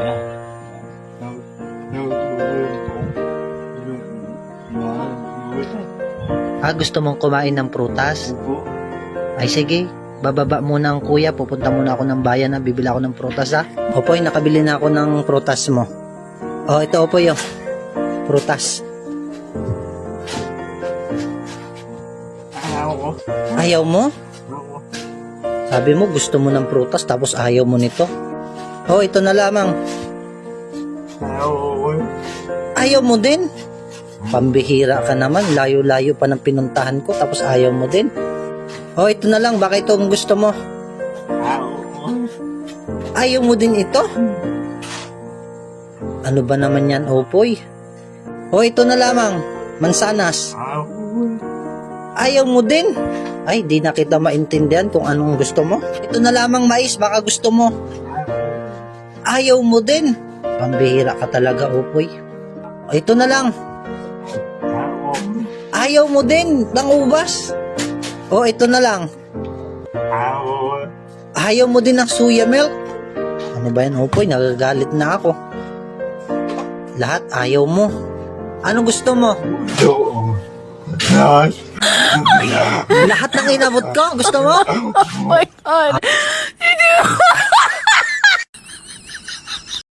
kaya. Ah, gusto mong kumain ng prutas? Ay sige, bababa muna ang kuya. Pupunta muna ako ng bayan na bibili ako ng prutas ha. Opoy, nakabili na ako ng prutas mo. Oh, ito Opoy oh. Prutas. Ayaw ko. Ayaw mo? Sabi mo gusto mo ng prutas tapos ayaw mo nito. Oh, ito na lamang. Ayaw. Ayaw mo din? Pambihira ka naman, layo-layo pa ng pinuntahan ko tapos ayaw mo din. Oh, ito na lang, baka ito gusto mo. Ayaw mo din ito? Ano ba naman yan, Opoy? Oh, ito na lamang, mansanas. Ayaw mo din? Ay, di na kita maintindihan kung anong gusto mo. Ito na lamang mais, baka gusto mo. Ayaw mo din. Pambihira ka talaga, Opoy. Oh, ito na lang, Ayaw ko. Mo din ng ubas. O, ito na lang. Ayaw ko. Mo din ng suya milk. Ano ba yan, Opoy? Nagagalit na ako. Lahat ayaw mo. Ano gusto mo? Lahat ng inabot ko, gusto mo? Oh my God.